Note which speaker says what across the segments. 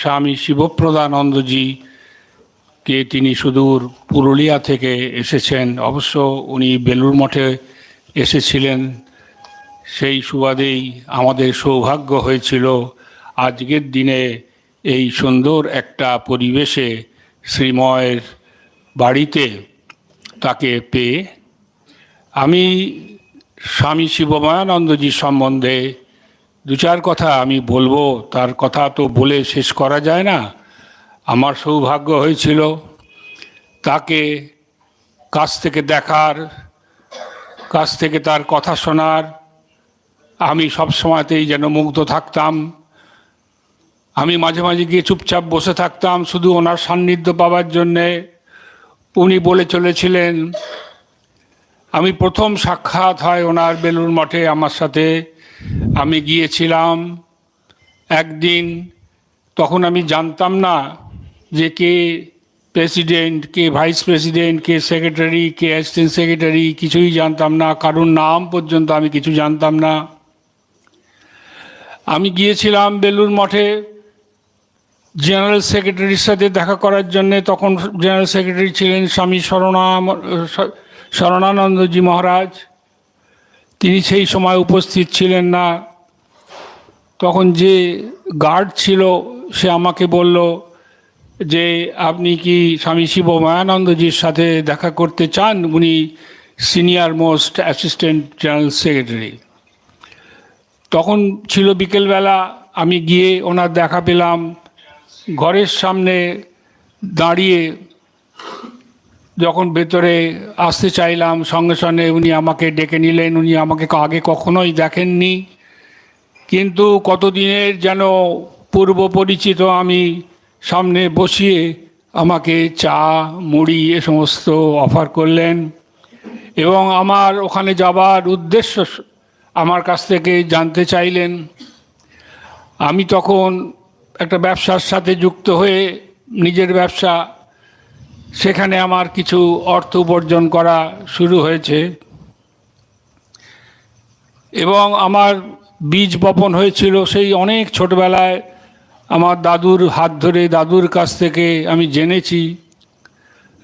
Speaker 1: স্বামী শিবপ্রদানন্দজি কে তিনি সুদূর পুরুলিয়া থেকে এসেছেন। অবশ্য উনি বেলুর মঠে এসেছিলেন। সেই সুবাদেই আমাদের সৌভাগ্য হয়েছিল আজকের দিনে এই সুন্দর একটা পরিবেশে শ্রীময়ের বাড়িতে তাকে পেয়ে আমি স্বামী শিবময়ানন্দজি সম্বন্ধে দু চার কথা আমি বলব, তার কথা তো বলে শেষ করা যায় না। আমার সৌভাগ্য হয়েছিল তাকে কাছ থেকে দেখার, কাছ থেকে তার কথা শোনার। আমি সব সময়তেই যেন মুগ্ধ থাকতাম। আমি মাঝে মাঝে গিয়ে চুপচাপ বসে থাকতাম শুধু ওনার সান্নিধ্য পাওয়ার জন্যে। উনি বলে চলেছিলেন, আমি প্রথম সাক্ষাৎ হয় ওনার বেলুর মঠে আমার সাথে। আমি গিয়েছিলাম একদিন, তখন আমি জানতাম না যে কে প্রেসিডেন্ট, কে ভাইস প্রেসিডেন্ট, কে সেক্রেটারি, কে অ্যাসিস্ট্যান্ট সেক্রেটারি, কিছুই জানতাম না, কারোর নাম পর্যন্ত আমি কিছু জানতাম না। আমি গিয়েছিলাম বেলুর মঠে জেনারেল সেক্রেটারির সাথে দেখা করার জন্যে, তখন জেনারেল সেক্রেটারি ছিলেন স্বামী শরণা, শরণানন্দজি মহারাজ। তিনি সেই সময় উপস্থিত ছিলেন না। তখন যে গার্ড ছিল, সে আমাকে বলল যে, আপনি কি স্বামী শিব মায়ানন্দজির সাথে দেখা করতে চান? উনি senior most assistant general secretary তখন ছিল বিকেলবেলা, আমি গিয়ে ওনার দেখা পেলাম। ঘরের সামনে দাঁড়িয়ে যখন ভেতরে আসতে চাইলাম, সঙ্গে সঙ্গে উনি আমাকে ডেকে নিলেন। উনি আমাকে আগে কখনোই দেখেননি। কিন্তু কতদিনের যেন পূর্ব পরিচিত আমি সামনে বসিয়ে আমাকে চা, মুড়ি এ সমস্ত অফার করলেন এবং আমার ওখানে যাবার উদ্দেশ্য আমার কাছ থেকে জানতে চাইলেন। আমি তখন একটা ব্যবসার সাথে যুক্ত হয়ে নিজের ব্যবসা, সেখানে আমার কিছু অর্থ উপার্জন করা শুরু হয়েছে এবং আমার বীজ বপন হয়েছিল সেই অনেক ছোটবেলায়। আমার দাদুর হাত ধরে দাদুর কাছ থেকে আমি জেনেছি।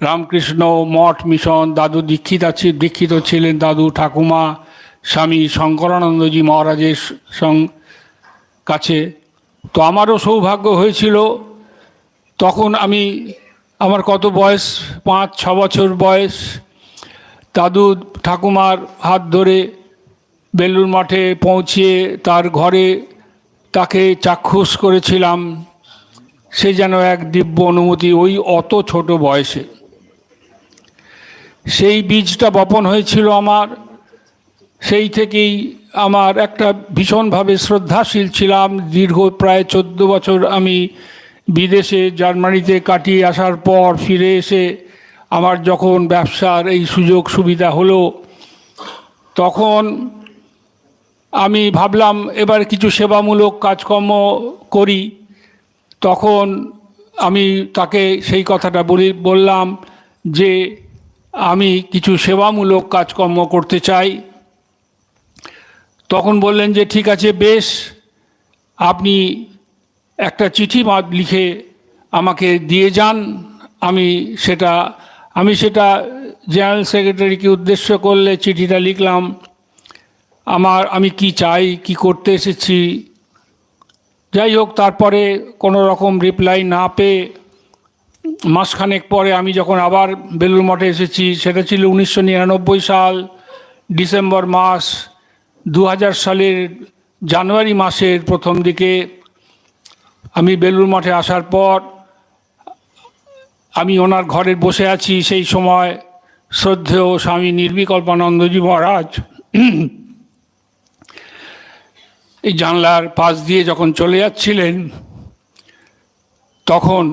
Speaker 1: রামকৃষ্ণ মঠ মিশন, দাদু দীক্ষিত আছে, দীক্ষিত ছিলেন দাদু ঠাকুমা, স্বামী শঙ্করানন্দজি মহারাজের সং, কাছে। তো আমারও সৌভাগ্য হয়েছিল। তখন আমি, আমার কত বয়স? পাঁচ, ছ বছর বয়স। দাদু ঠাকুমার হাত ধরে বেলুর মাঠে পৌঁছিয়ে তার ঘরে তাকে চাক্ষুষ করেছিলাম। সে যেন এক দিব্য অনুমতি ওই অত ছোট বয়সে। সেই বীজটা বপন হয়েছিল আমার। সেই থেকেই আমার একটা ভীষণভাবে শ্রদ্ধাশীল ছিলাম। দীর্ঘ প্রায় চোদ্দ বছর আমি বিদেশে, জার্মানিতে কাটিয়ে আসার পর ফিরে এসে আমার যখন ব্যবসার এই সুযোগ সুবিধা হলো, তখন আমি ভাবলাম এবার কিছু সেবামূলক কাজকর্ম করি। তখন আমি তাকে সেই কথাটা বলি, বললাম যে আমি কিছু সেবামূলক কাজকর্ম করতে চাই। তখন বললেন যে, ঠিক আছে, বেশ, আপনি একটা চিঠি লিখে আমাকে দিয়ে যান। আমি সেটা আমি সেটা জেনারেল সেক্রেটারিকে উদ্দেশ্য করলে চিঠিটা লিখলাম। আমার, আমি কি চাই, কি করতে এসেছি। যাই হোক, তারপরে কোনো রকম রিপ্লাই না পেয়ে মাসখানেক পরে আমি যখন আবার বেলুর মঠে এসেছি, সেটা ছিল উনিশশো নিরানব্বই সাল, ডিসেম্বর মাস দু হাজার সালের জানুয়ারি মাসের প্রথম দিকে আমি বেলুর মঠে আসার পর আমি ওনার ঘরে বসে আছি। সেই সময় শ্রদ্ধেয় স্বামী নির্বিকল্পানন্দজি মহারাজ এই জানলার পাশ দিয়ে যখন চলে যাচ্ছিলেন, তখন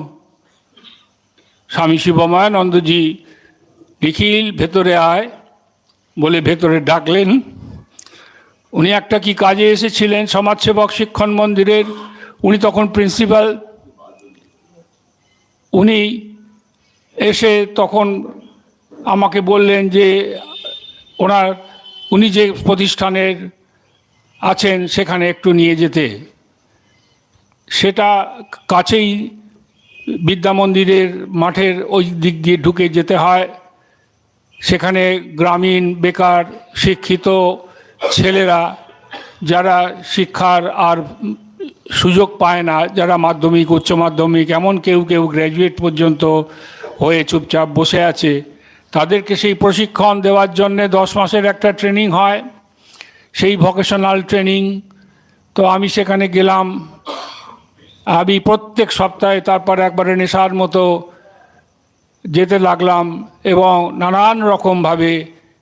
Speaker 1: স্বামী শিবমায়ানন্দজি নিখিল ভেতরে আয় বলে ভেতরে ডাকলেন। উনি একটা কি কাজে এসেছিলেন? সমাজসেবক শিক্ষণ মন্দিরের। উনি তখন প্রিন্সিপাল। উনি এসে তখন আমাকে বললেন যে ওনার, উনি যে প্রতিষ্ঠানের আছেন সেখানে একটু নিয়ে যেতে। সেটা কাছেই বিদ্যা মন্দিরের মাঠের ওই দিক দিয়ে ঢুকে যেতে হয়। সেখানে গ্রামীণ, বেকার, শিক্ষিত ছেলেরা যারা শিক্ষার আর সুযোগ পায় না, যারা মাধ্যমিক, উচ্চ মাধ্যমিক, এমন কেউ কেউ গ্র্যাজুয়েট পর্যন্ত হয়ে চুপচাপ বসে আছে, তাদেরকে সেই প্রশিক্ষণ দেওয়ার জন্যে দশ মাসের একটা ট্রেনিং হয়। সেই ভোকেশনাল ট্রেনিং তো আমি সেখানে গেলাম। আমি প্রত্যেক সপ্তাহে তারপর একবারে নেশার মতো যেতে লাগলাম এবং নানান রকমভাবে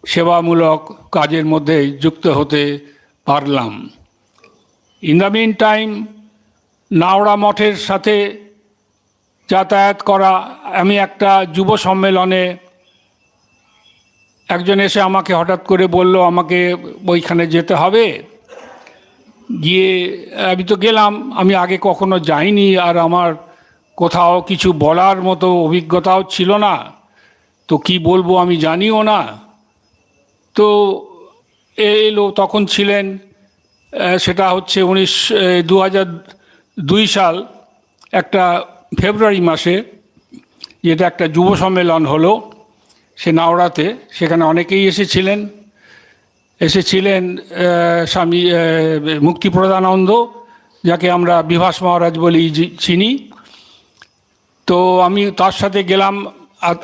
Speaker 1: সেবামূলক কাজের মধ্যে যুক্ত হতে পারলাম। ইন দ্য মিন টাইম নাওড়া মঠের সাথে যাতায়াত করা, আমি একটা যুব সম্মেলনে একজন এসে আমাকে হঠাৎ করে বলল, আমাকে ওইখানে যেতে হবে। গিয়ে আমি তো গেলাম, আমি আগে কখনো যাইনি আর আমার কোথাও কিছু বলার মতো অভিজ্ঞতাও ছিল না। তো কি বলব আমি জানিও না। তো এলো তখন ছিলেন সেটা হচ্ছে উনিশ দু দুই সাল, একটা ফেব্রুয়ারি মাসে, যেটা একটা যুব সম্মেলন হলো। সে নাওড়াতে সেখানে অনেকেই এসেছিলেন। এসেছিলেন স্বামী মুক্তিপ্রদানন্দ, যাকে আমরা বিভাস মহারাজ বলি চিনি। তো আমি তার সাথে গেলাম।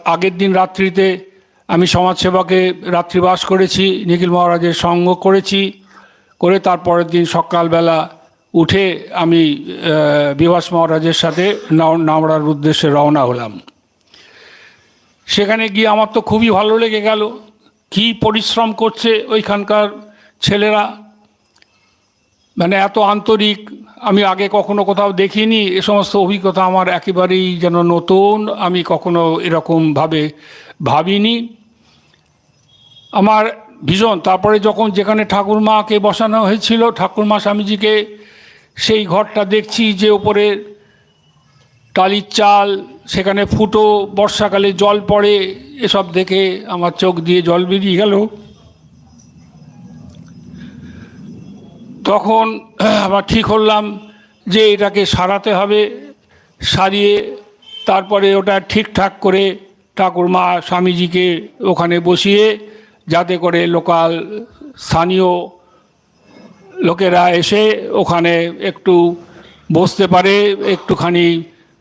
Speaker 1: আগের দিন রাত্রিতে আমি সমাজসেবাকে রাত্রিবাস করেছি, নিখিল মহারাজের সঙ্গ করেছি। করে তারপরের দিন সকালবেলা উঠে আমি বিভাস মহারাজের সাথে নাও- নাওড়ার উদ্দেশ্যে রওনা হলাম। সেখানে গিয়ে আমার তো খুবই ভালো লেগে গেল। কি পরিশ্রম করছে ওইখানকার ছেলেরা। মানে এত আন্তরিক, আমি আগে কখনো কোথাও দেখিনি। এ সমস্ত অভিজ্ঞতা আমার একেবারেই যেন নতুন, আমি কখনো এরকমভাবে ভাবিনি। আমার ভীষণ, তারপরে যখন যেখানে ঠাকুরমাকে বসানো হয়েছিল, ঠাকুরমা স্বামীজিকে সেই ঘরটা দেখছি যে ওপরে টালির চাল সেখানে ফুটো, বর্ষাকালে জল পড়ে, এসব দেখে আমার চোখ দিয়ে জল বেরিয়ে গেল। তখন আবার ঠিক করলাম যে এটাকে সারাতে হবে, সারিয়ে তারপরে ওটা ঠিকঠাক করে ঠাকুরমা স্বামীজিকে ওখানে বসিয়ে যাতে করে লোকাল স্থানীয় লোকেরা এসে ওখানে একটু বসতে পারে, একটুখানি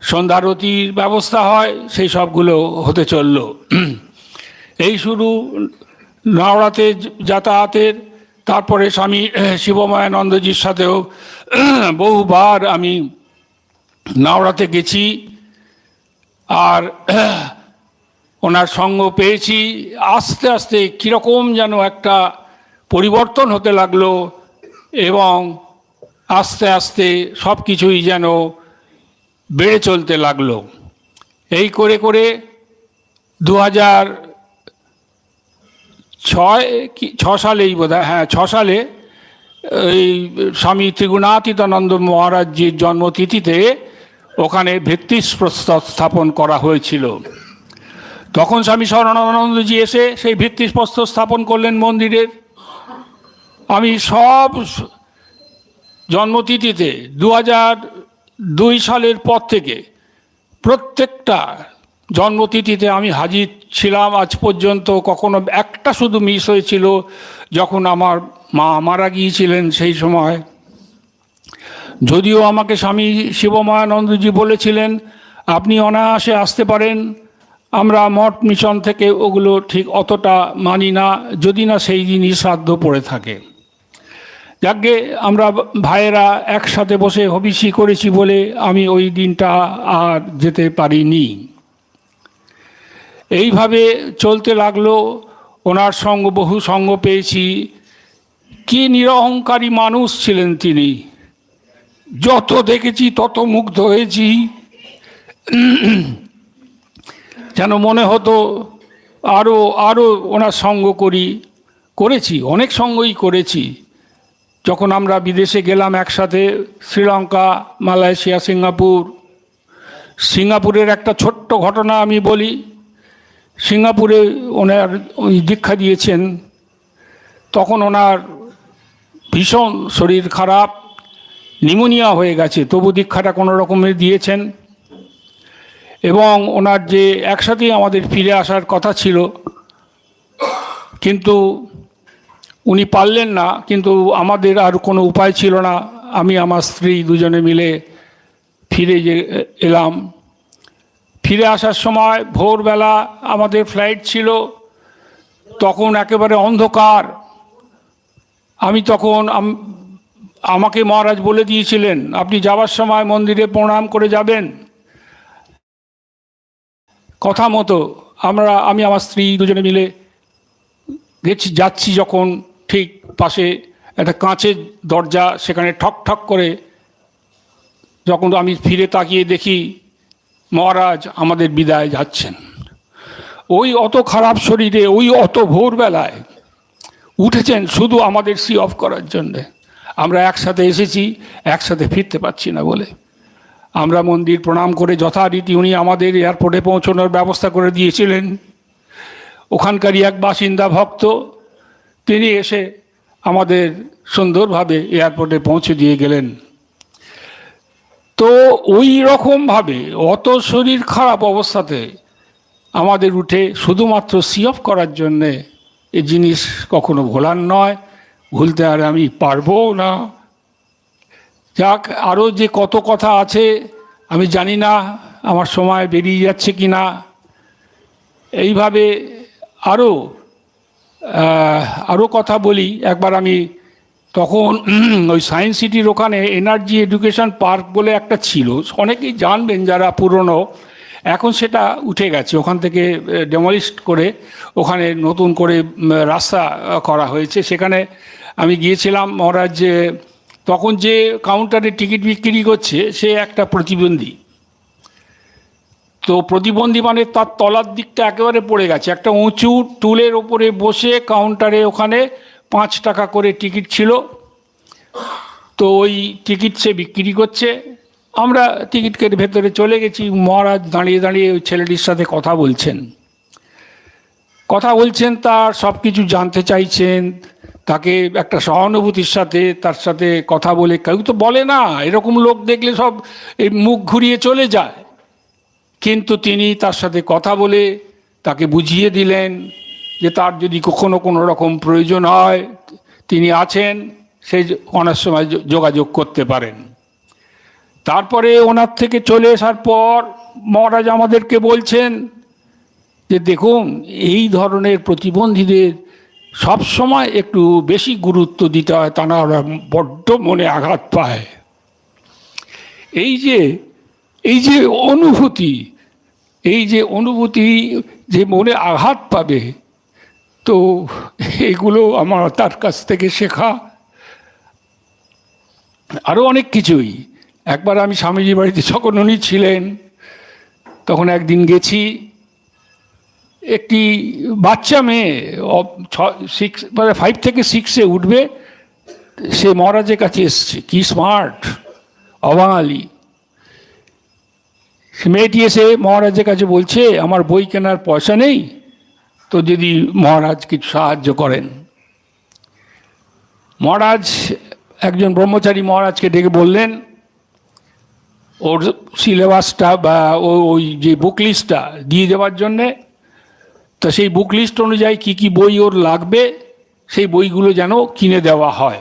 Speaker 1: সন্ধ্যারতির ব্যবস্থা হয়, সেই সবগুলো হতে চলল। এই শুরু নাওড়াতে যাতায়াতের, তারপরে স্বামী শিবমায়ানন্দজির সাথেও বহুবার আমি নাওড়াতে গেছি আর ওনার সঙ্গ পেয়েছি। আস্তে আস্তে কীরকম যেন একটা পরিবর্তন হতে লাগল এবং আস্তে আস্তে সব কিছুই যেন বেড়ে চলতে লাগল। এই করে করে দু হাজার ছয় কি, ছ সালেই বোধ হ্যাঁ ছ সালে এই স্বামী ত্রিগুণাতীতানন্দ মহারাজজির জন্মতিথিতে ওখানে ভিত্তিপ্রস্তর স্থাপন করা হয়েছিল। তখন স্বামী শরণানন্দজি এসে সেই ভিত্তিপ্রস্তর স্থাপন করলেন মন্দিরের। আমি সব জন্মতিথিতে দু হাজার দুই সালের পর থেকে প্রত্যেকটা জন্মতিথিতে আমি হাজির ছিলাম। আজ পর্যন্ত কখনো একটা শুধু মিস হয়েছিল যখন আমার মা মারা গিয়েছিলেন সেই সময়। যদিও আমাকে স্বামী শিবমায়ানন্দজি বলেছিলেন, আপনি অনায়াসে আসতে পারেন। আমরা মঠ মিশন থেকে ওগুলো ঠিক অতটা মানি না, যদি না সেই দিনই শ্রাদ্ধ পড়ে থাকে। যাকে আমরা ভাইয়েরা একসাথে বসে হবিষি করেছি বলে আমি ওই দিনটা আর যেতে পারিনি। এইভাবে চলতে লাগল, ওনার সঙ্গ, বহু সঙ্গ পেয়েছি। কি নিরহংকারী মানুষ ছিলেন তিনি। যত দেখেছি, তত মুগ্ধ হয়েছি। যেন মনে হতো আরও আরও ওনার সঙ্গ করি, করেছি, অনেক সঙ্গই করেছি। যখন আমরা বিদেশে গেলাম একসাথে, শ্রীলঙ্কা, মালয়েশিয়া, সিঙ্গাপুর, সিঙ্গাপুরের একটা ছোট্ট ঘটনা আমি বলি। সিঙ্গাপুরে ওনার উনি দীক্ষা দিয়েছেন। তখন ওনার ভীষণ শরীর খারাপ, নিমোনিয়া হয়ে গেছে, তবু দীক্ষাটা কোনো রকমের দিয়েছেন। এবং ওনার যে একসাথেই আমাদের ফিরে আসার কথা ছিল, কিন্তু উনি পারলেন না, কিন্তু আমাদের আর কোনো উপায় ছিল না। আমি, আমার স্ত্রী দুজনে মিলে ফিরে যে, এলাম। ফিরে আসার সময় ভোরবেলা আমাদের ফ্লাইট ছিল, তখন একেবারে অন্ধকার। আমি তখন আমাকে মহারাজ বলে দিয়েছিলেন, আপনি যাওয়ার সময় মন্দিরে প্রণাম করে যাবেন। কথা মতো আমরা, আমি, আমার স্ত্রী দুজনে মিলে গেছি, যাচ্ছি যখন পাশে একটা কাঁচের দরজা, সেখানে ঠক ঠক করে যখন আমি ফিরে তাকিয়ে দেখি, মহারাজ আমাদের বিদায় যাচ্ছেন। ওই অত খারাপ শরীরে, ওই অত ভোরবেলায় উঠেছেন শুধু আমাদের সি অফ করার জন্যে। আমরা একসাথে এসেছি, একসাথে ফিরতে পারছি না বলে। আমরা মন্দির প্রণাম করে যথারীতি উনি আমাদের এয়ারপোর্টে পৌঁছানোর ব্যবস্থা করে দিয়েছিলেন। ওখানকারই এক বাসিন্দা ভক্ত, তিনি এসে আমাদের সুন্দরভাবে এয়ারপোর্টে পৌঁছে দিয়ে গেলেন। তো ওই রকমভাবে অত শরীর খারাপ অবস্থাতে আমাদের উঠে শুধুমাত্র সি অফ করার জন্যে এ জিনিস কখনো ভোলার নয়, ভুলতে আর আমি পারব না। যাক আরও যে কত কথা আছে, আমি জানি না আমার সময় বেরিয়ে যাচ্ছে কি না এইভাবে আরও আরও কথা বলি। একবার আমি তখন ওই সায়েন্স সিটির ওখানে এনার্জি এডুকেশন পার্ক বলে একটা ছিল। অনেকেই জানবেন যারা পুরনো, এখন সেটা উঠে গেছে। ওখান থেকে ডেমলিস্ট করে ওখানে নতুন করে রাস্তা করা হয়েছে। সেখানে আমি গিয়েছিলাম মহারাজ তখন যে কাউন্টারে টিকিট বিক্রি করছে, সে একটা প্রতিবন্ধী। তো প্রতিবন্ধী মানে তার তলার দিকটা একেবারে পড়ে গেছে। একটা উঁচু টুলের ওপরে বসে কাউন্টারে ওখানে পাঁচ টাকা করে টিকিট ছিল। তো ওই টিকিট সে বিক্রি করছে। আমরা টিকিট কেটে ভেতরে চলে গেছি। মহারাজ দাঁড়িয়ে দাঁড়িয়ে ওই ছেলেটির সাথে কথা বলছেন। কথা বলছেন, তার সব কিছু জানতে চাইছেন। তাকে একটা সহানুভূতির সাথে, তার সাথে কথা বলে, কেউ তো বলে না। এরকম লোক দেখলে সব এই মুখ ঘুরিয়ে চলে যায়। কিন্তু তিনি তার সাথে কথা বলে তাকে বুঝিয়ে দিলেন যে তার যদি কখনো কোনো রকম প্রয়োজন হয়, তিনি আছেন, সে অনেক সময় যোগাযোগ করতে পারেন। তারপরে ওনার থেকে চলে আসার পর মহারাজ আমাদেরকে বলছেন যে দেখুন, এই ধরনের প্রতিবন্ধীদের সব সময় একটু বেশি গুরুত্ব দিতে হয়, তা না বড্ড মনে আঘাত পায়। এই যে এই যে অনুভূতি, এই যে অনুভূতি যে মনে আঘাত পাবে, তো এগুলো আমার তার কাছ থেকে শেখা। আরও অনেক কিছুই। একবার আমি স্বামীজি বাড়িতে যখন উনি ছিলেন, তখন একদিন গেছি, একটি বাচ্চা মেয়ে সিক্স মানে ফাইভ থেকে সিক্সে উঠবে, সে মহারাজের কাছে এসছে, কি স্মার্ট অবাঙালি। মেয়েটি এসে মহারাজের কাছে বলছে, আমার বই কেনার পয়সা নেই, তো যদি মহারাজ কিছু সাহায্য করেন। মহারাজ, একজন ব্রহ্মচারী মহারাজকে ডেকে বললেন, ওর সিলেবাসটা বা ওই যে বুক লিস্টটা দিয়ে দেওয়ার জন্যে, তো সেই বুক লিস্ট অনুযায়ী কী কী বই ওর লাগবে, সেই বইগুলো যেন কিনে দেওয়া হয়।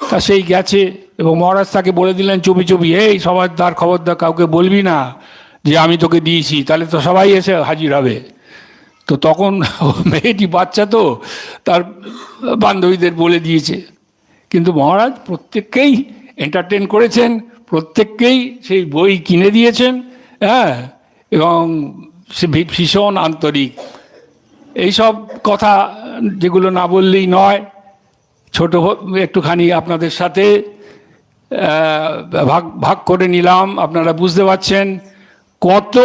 Speaker 1: তা সেই গেছে এবং মহারাজ তাকে বলে দিলেন চুপি চুপি, এই সবার তার খবরদার কাউকে বলবি না যে আমি তোকে দিয়েছি, তাহলে তো সবাই এসে হাজির হবে। তো তখন মেয়েটি বাচ্চা তো, তার বান্ধবীদের বলে দিয়েছে। কিন্তু মহারাজ প্রত্যেককেই এন্টারটেন করেছেন, প্রত্যেককেই সেই বই কিনে দিয়েছেন হ্যাঁ এবং সে ভীষণ আন্তরিক। এইসব কথা যেগুলো না বললেই নয় ছোট একটুখানি আপনাদের সাথে ভাগ ভাগ করে নিলাম। আপনারা বুঝতে পারছেন কত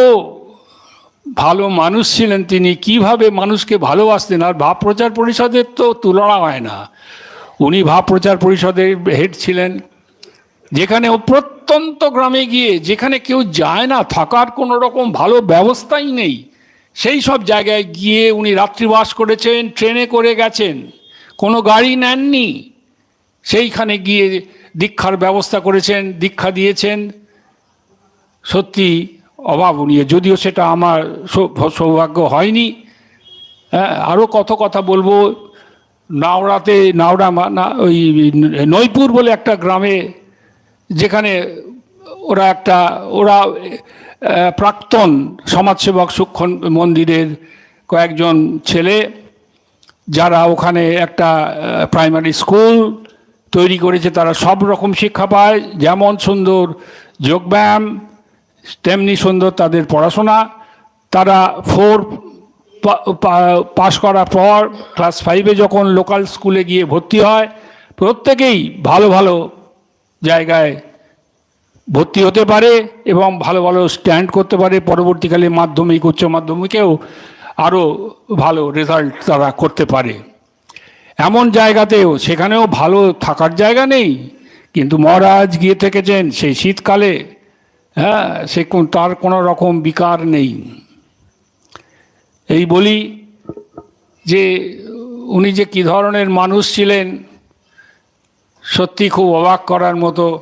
Speaker 1: ভালো মানুষ ছিলেন তিনি, কীভাবে মানুষকে ভালোবাসতেন, আর ভাব প্রচার পরিষদের তো তুলনা হয় না। উনি ভাব প্রচার পরিষদের হেড ছিলেন, যেখানে ও প্রত্যন্ত গ্রামে গিয়ে, যেখানে কেউ যায় না, থাকার কোনো রকম ভালো ব্যবস্থাই নেই, সেই সব জায়গায় গিয়ে উনি রাত্রিবাস করেছেন, ট্রেনে করে গেছেন। কোনো গাড়ি নেননি। সেইখানে গিয়ে দীক্ষার ব্যবস্থা করেছেন, দীক্ষা দিয়েছেন। সত্যি অভাবনীয় যদিও সেটা আমার সৌভাগ্য হয়নি। হ্যাঁ আরও কত কথা বলব। নাওড়াতে, নাওড়া না, ওই নৈপুর বলে একটা গ্রামে যেখানে ওরা একটা, ওরা প্রাক্তন সমাজসেবক সুক্ষণ মন্দিরের কয়েকজন ছেলে যারা ওখানে একটা প্রাইমারি স্কুল তৈরি করেছে, তারা সব রকম শিক্ষা পায়। যেমন সুন্দর যোগব্যায়াম, তেমনি সুন্দর তাদের পড়াশোনা। তারা ফোর পাশ করার পর ক্লাস ফাইভে যখন লোকাল স্কুলে গিয়ে ভর্তি হয়, প্রত্যেকেই ভালো ভালো জায়গায় ভর্তি হতে পারে এবং ভালো ভালো স্ট্যান্ড করতে পারে। পরবর্তীকালে মাধ্যমিক, উচ্চ মাধ্যমিকেও আরও ভালো রেজাল্ট তারা করতে পারে। এমন জায়গাতেও, সেখানেও ভালো থাকার জায়গা নেই, কিন্তু মহারাজ গিয়ে থেকেছেন সেই শীতকালে। হ্যাঁ সে তার কোনো রকম বিকার নেই। এই বলি যে, উনি যে কী ধরনের মানুষ ছিলেন, সত্যি খুব অবাক করার মতো।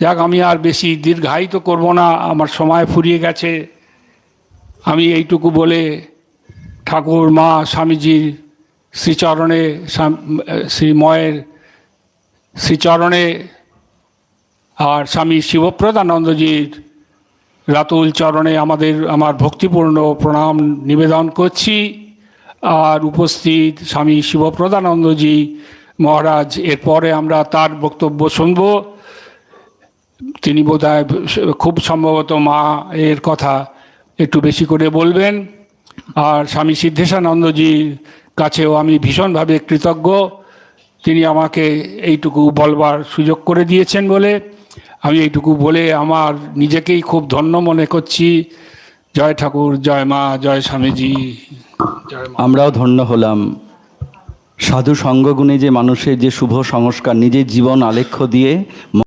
Speaker 1: যাক, আমি আর বেশি দীর্ঘায়িত করব না, আমার সময় ফুরিয়ে গেছে। আমি এইটুকু বলে ঠাকুর মা স্বামীজির শ্রীচরণে শ্রীময়ের শ্রীচরণে আর স্বামী শিবপ্রদানন্দজির রাতুল চরণে আমাদের, আমার ভক্তিপূর্ণ প্রণাম নিবেদন করছি। আর উপস্থিত স্বামী শিবপ্রদানন্দজি মহারাজ, এরপরে আমরা তার বক্তব্য শুনব। তিনি বোধহয় খুব সম্ভবত মা এর কথা একটু বেশি করে বলবেন। আর স্বামী সিদ্ধেশানন্দজির কাছেও আমি ভীষণভাবে কৃতজ্ঞ। তিনি আমাকে এইটুকু বলবার সুযোগ করে দিয়েছেন বলে। আমি এইটুকু বলে আমার নিজেকেই খুব ধন্য মনে করছি। জয় ঠাকুর, জয় মা, জয় স্বামীজি
Speaker 2: আমরাও ধন্য হলাম। সাধু সঙ্গগুণে যে মানুষের যে শুভ সংস্কার, নিজের জীবন আলেখ্য দিয়ে